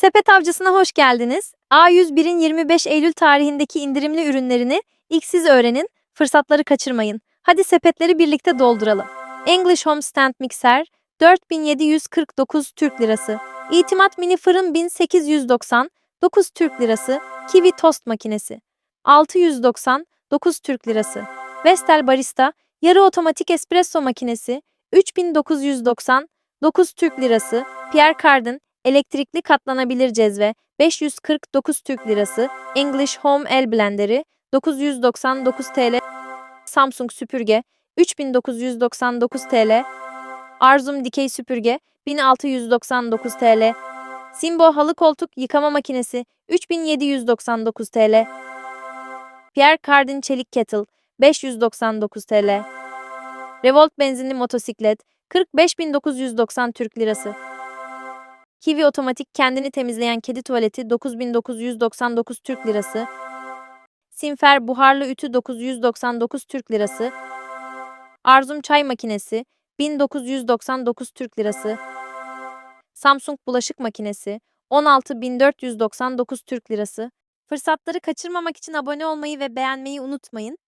Sepet Avcısı'na hoş geldiniz. A101'in 25 Eylül tarihindeki indirimli ürünlerini ilk siz öğrenin, fırsatları kaçırmayın. Hadi sepetleri birlikte dolduralım. English Home Stand Mixer 4749 Türk Lirası. İtimat Mini Fırın 1890 9 Türk Lirası. Kiwi Tost Makinesi 699 Türk Lirası. Vestel Barista Yarı Otomatik Espresso Makinesi 3990 9 Türk Lirası. Pierre Cardin Elektrikli katlanabilir cezve 549 Türk Lirası, English Home El Blender'i 999 TL, Samsung süpürge 3999 TL, Arzum dikey süpürge 1699 TL, Simbo halı koltuk yıkama makinesi 3799 TL, Pierre Cardin çelik kettle 599 TL, Revolt benzinli motosiklet 45990 Türk Lirası. Kiwi otomatik kendini temizleyen kedi tuvaleti 9999 Türk Lirası. Simfer buharlı ütü 999 Türk Lirası. Arzum çay makinesi 1999 Türk Lirası. Samsung bulaşık makinesi 16499 Türk Lirası. Fırsatları kaçırmamak için abone olmayı ve beğenmeyi unutmayın.